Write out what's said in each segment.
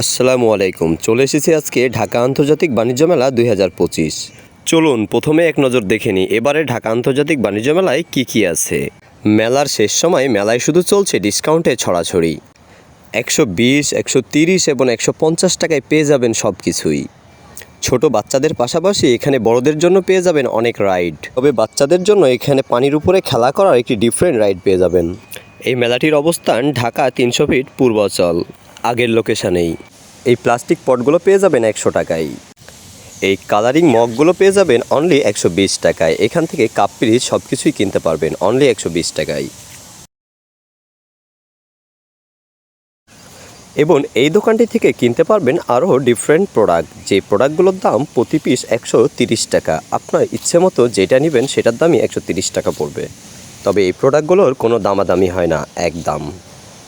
আসসালামু আলাইকুম। চলে এসেছি আজকে ঢাকা আন্তর্জাতিক বাণিজ্য মেলা দুই হাজার পঁচিশ। চলুন প্রথমে এক নজর দেখে নিই, এবারে ঢাকা আন্তর্জাতিক বাণিজ্য মেলায় কী কী আছে? মেলার শেষ সময় মেলায় শুধু চলছে ডিসকাউন্টে ছড়াছড়ি। একশো বিশ, একশো তিরিশ এবং একশো পঞ্চাশ টাকায় পেয়ে যাবেন সব কিছুই ছোট বাচ্চাদের পাশাপাশি এখানে বড়দের জন্য পেয়ে যাবেন অনেক রাইড। তবে বাচ্চাদের জন্য এখানে পানির উপরে খেলা করার একটি ডিফারেন্ট রাইড পেয়ে যাবেন। এই মেলাটির অবস্থান ঢাকা তিনশো ফিট পূর্বাচল, আগের লোকেশানেই। এই প্লাস্টিক পটগুলো পেয়ে যাবেন একশো টাকায়। এই কালারিং মগগুলো পেয়ে যাবেন অনলি একশো বিশ টাকায়। এখান থেকে কাপ পিরিচ সব কিছুই কিনতে পারবেন অনলি একশো বিশ টাকায়। এবং এই দোকানটি থেকে কিনতে পারবেন আরও ডিফারেন্ট প্রোডাক্ট যে প্রোডাক্টগুলোর দাম প্রতি পিস একশো টাকা। আপনার ইচ্ছে মতো যেটা নেবেন সেটার দামই একশো টাকা পড়বে। তবে এই প্রোডাক্টগুলোর কোনো দামাদামি হয় না এক দাম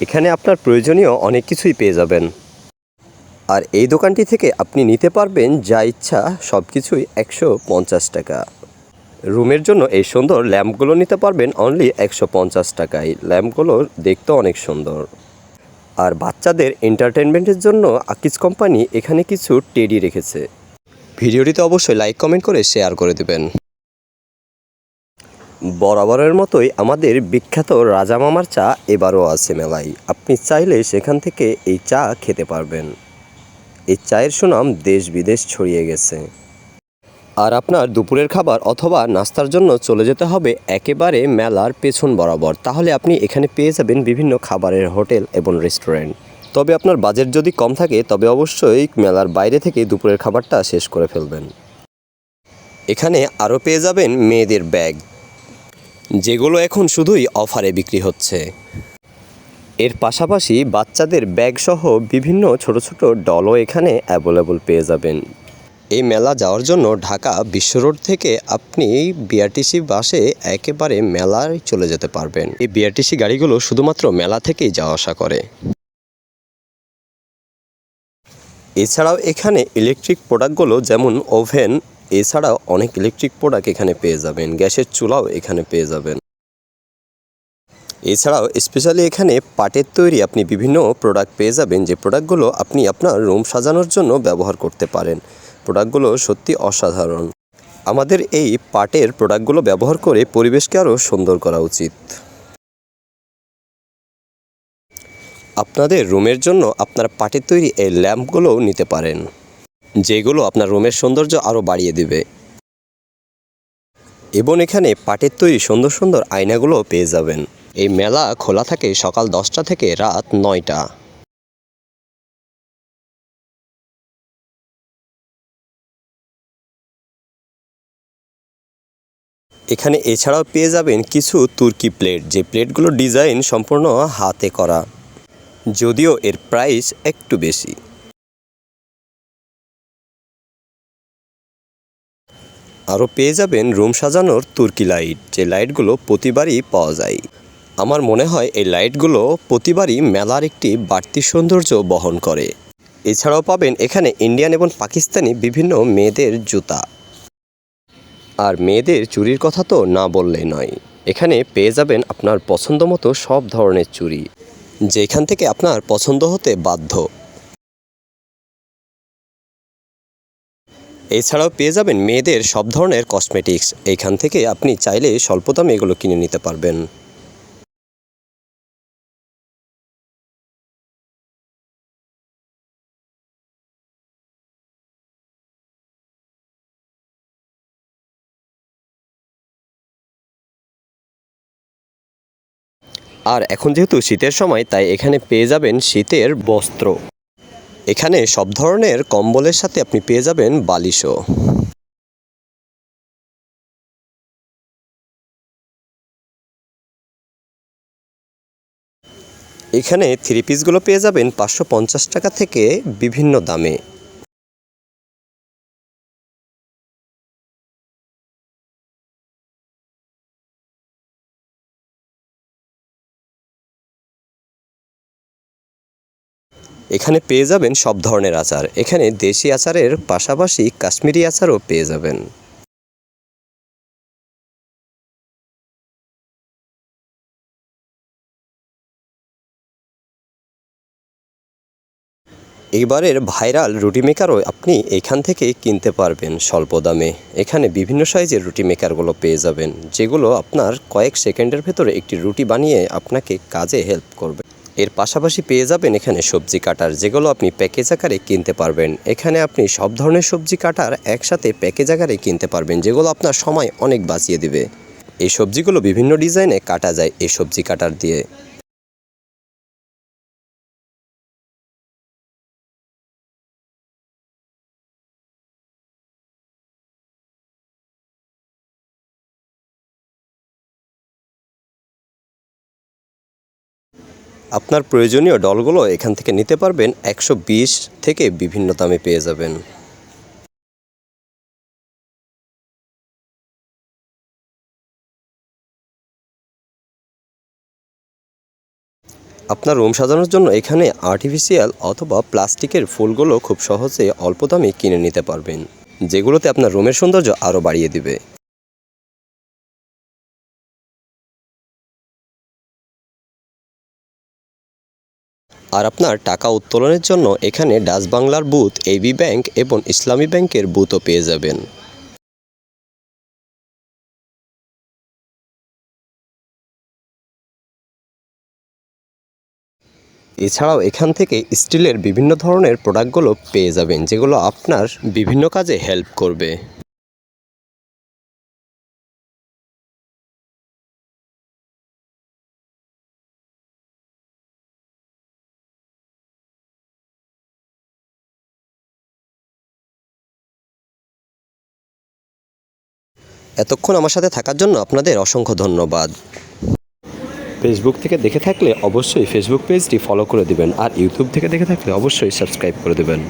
এখানে আপনার প্রয়োজনীয় অনেক কিছুই পেয়ে যাবেন। আর এই দোকানটি থেকে আপনি নিতে পারবেন যা ইচ্ছা সব কিছুই একশো পঞ্চাশ টাকা। রুমের জন্য এই সুন্দর ল্যাম্পগুলো নিতে পারবেন অনলি একশো পঞ্চাশ টাকায়। ল্যাম্পগুলো দেখতে অনেক সুন্দর। আর বাচ্চাদের এন্টারটেনমেন্টের জন্য আকিজ কোম্পানি এখানে কিছু টেডি রেখেছে। ভিডিওটিতে অবশ্যই লাইক কমেন্ট করে শেয়ার করে দেবেন। বরাবরের মতোই আমাদের বিখ্যাত রাজা মামার চা এবারও আছে মেলায়। আপনি চাইলে সেখান থেকে এই চা খেতে পারবেন। এই চায়ের সুনাম দেশ বিদেশ ছড়িয়ে গেছে। আর আপনার দুপুরের খাবার অথবা নাস্তার জন্য চলে যেতে হবে একেবারে মেলার পেছন বরাবর। তাহলে আপনি এখানে পেয়ে যাবেন বিভিন্ন খাবারের হোটেল এবং রেস্টুরেন্ট। তবে আপনার বাজেট যদি কম থাকে, তবে অবশ্যই মেলার বাইরে থেকে দুপুরের খাবারটা শেষ করে ফেলবেন। এখানে আরও পেয়ে যাবেন মেয়েদের ব্যাগ, যেগুলো এখন শুধুই অফারে বিক্রি হচ্ছে। এর পাশাপাশি বাচ্চাদের ব্যাগ সহ বিভিন্ন ছোট ছোট ডলও এখানে অ্যাভেলেবল পেয়ে যাবেন। এই মেলা যাওয়ার জন্য ঢাকা বিশ্ব রোড থেকে আপনি বিআরটিসি বাসে একেবারে মেলায় চলে যেতে পারবেন। এই বিআরটিসি গাড়িগুলো শুধুমাত্র মেলা থেকেই যাওয়া আসা করে। এছাড়াও এখানে ইলেকট্রিক প্রোডাক্টগুলো যেমন ওভেন এছাড়াও অনেক ইলেকট্রিক প্রোডাক্ট এখানে পেয়ে যাবেন। গ্যাসের চুলাও এখানে পেয়ে যাবেন। এছাড়াও স্পেশালি এখানে পাটের তৈরি আপনি বিভিন্ন প্রোডাক্ট পেয়ে যাবেন যে প্রোডাক্টগুলো আপনি আপনার রুম সাজানোর জন্য ব্যবহার করতে পারেন। প্রোডাক্টগুলো সত্যি অসাধারণ। আমাদের এই পাটের প্রোডাক্টগুলো ব্যবহার করে পরিবেশকে আরও সুন্দর করা উচিত। আপনাদের রুমের জন্য আপনার পাটের তৈরি এই ল্যাম্পগুলোও নিতে পারেন। যেগুলো আপনার রুমের সৌন্দর্য আরও বাড়িয়ে দেবে। এবং এখানে পাটের তৈরি সুন্দর সুন্দর আয়নাগুলোও পেয়ে যাবেন। এই মেলা খোলা থাকে সকাল দশটা থেকে রাত নয়টা। এখানে এছাড়াও পেয়ে যাবেন কিছু তুর্কি প্লেট, যে প্লেটগুলোর ডিজাইন সম্পূর্ণ হাতে করা। যদিও এর প্রাইস একটু বেশি। আরও পেয়ে যাবেন রুম সাজানোর তুর্কি লাইট, যে লাইটগুলো প্রতিবারই পাওয়া যায়। আমার মনে হয় এই লাইটগুলো প্রতিবারই মেলার একটি বাড়তি সৌন্দর্য বহন করে। এছাড়াও পাবেন এখানে ইন্ডিয়ান এবং পাকিস্তানি বিভিন্ন মেয়েদের জুতা। আর মেয়েদের চুরির কথা তো না বললেই নয়। এখানে পেয়ে যাবেন আপনার পছন্দ মতো সব ধরনের চুড়ি যেখান থেকে আপনার পছন্দ হতে বাধ্য। এছাড়াও পেয়ে যাবেন মেয়েদের সব ধরনের কসমেটিক্স এইখান থেকে আপনি চাইলে স্বল্প দামে এগুলো কিনে নিতে পারবেন। আর এখন যেহেতু শীতের সময়, তাই এখানে পেয়ে যাবেন শীতের বস্ত্র। এখানে সব ধরনের কম্বলের সাথে আপনি পেয়ে যাবেন বালিশও। এখানে থ্রি পিসগুলো পেয়ে যাবেন পাঁচশো পঞ্চাশ টাকা থেকে বিভিন্ন দামে। এখানে পেয়ে যাবেন সব ধরনের আচার। এখানে দেশি আচারের পাশাপাশি কাশ্মীরি আচারও পেয়ে যাবেন। এবারের ভাইরাল রুটি মেকারও আপনি এখান থেকে কিনতে পারবেন স্বল্প দামে। এখানে বিভিন্ন সাইজের রুটি মেকারগুলো পেয়ে যাবেন, যেগুলো আপনার কয়েক সেকেন্ডের ভেতরে একটি রুটি বানিয়ে আপনাকে কাজে হেল্প করবে। এর পাশাপাশি পেয়ে যাবেন এখানে সবজি কাটার, যেগুলো আপনি প্যাকেজ আকারে কিনতে পারবেন। এখানে আপনি সব ধরনের সবজি কাটার একসাথে প্যাকেজ আকারে কিনতে পারবেন, যেগুলো আপনার সময় অনেক বাঁচিয়ে দেবে। এই সবজিগুলো বিভিন্ন ডিজাইনে কাটা যায়, এই সবজি কাটার দিয়ে। আপনার প্রয়োজনীয় ডলগুলো এখান থেকে নিতে পারবেন। একশো বিশ থেকে বিভিন্ন দামে পেয়ে যাবেন। আপনার রুম সাজানোর জন্য এখানে আর্টিফিশিয়াল অথবা প্লাস্টিকের ফুলগুলো খুব সহজে অল্প দামে কিনে নিতে পারবেন। যেগুলোতে আপনার রুমের সৌন্দর্য আরও বাড়িয়ে দিবে। আর আপনার টাকা উত্তোলনের জন্য এখানে ডাচ বাংলার বুথ এবি ব্যাংক এবং ইসলামী ব্যাংকের বুথও পেয়ে যাবেন। এছাড়াও এখান থেকে স্টিলের বিভিন্ন ধরনের প্রোডাক্টগুলো পেয়ে যাবেন, যেগুলো আপনার বিভিন্ন কাজে হেল্প করবে। এতক্ষণ আমার সাথে থাকার জন্য আপনাদের অসংখ্য ধন্যবাদ। ফেসবুক থেকে দেখে থাকলে অবশ্যই ফেসবুক পেজটি ফলো করে দিবেন আর ইউটিউব থেকে দেখে থাকলে অবশ্যই সাবস্ক্রাইব করে দেবেন।